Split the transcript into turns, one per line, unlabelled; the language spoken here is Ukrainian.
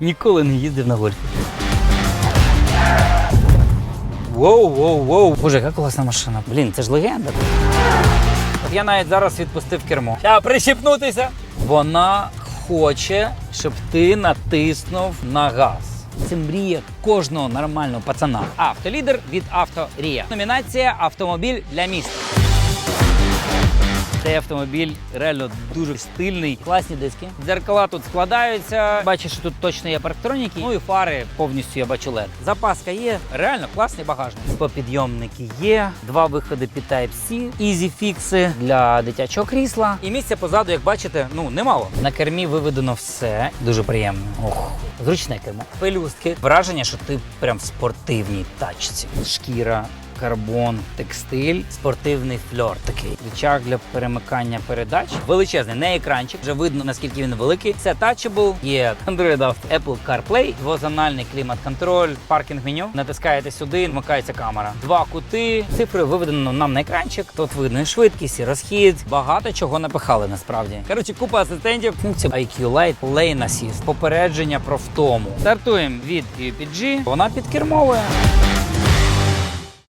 Ніколи не їздив на гольфі. Воу, воу, воу. Боже, яка класна машина. Блін, це ж легенда. От я навіть зараз відпустив кермо. Треба прищепнутися. Вона хоче, щоб ти натиснув на газ. Це мрія кожного нормального пацана. Автолідер від Авторія. Номінація Автомобіль для міста. Цей автомобіль реально дуже стильний, класні диски. Дзеркала тут складаються. Бачиш, що тут точно є парктроніки. Ну і фари повністю я бачу LED. Запаска є, реально класний багажник. Склопідйомники є, два виходи під Type-C, ізі фікси для дитячого крісла. І місця позаду, як бачите, ну немало. На кермі виведено все. Дуже приємно. Ох, зручне кермо. Пелюстки. Враження, що ти прям в спортивній тачці. Шкіра карбон, текстиль, спортивний фльор такий. Рычаг для перемикання передач. Величезний, не екранчик. Вже видно наскільки він великий. Це Touchable, є Android Auto, Apple CarPlay, двозональний клімат-контроль, паркінг меню. Натискаєте сюди, вмикається камера. Два кути. Цифри виведено нам на екранчик. Тут видно і швидкість, і розхід. Багато чого напихали насправді. Коротше, купа асистентів. Функція IQ Light, Lane Assist, попередження про втому. Стартуємо від UPG. Вона підкермовує.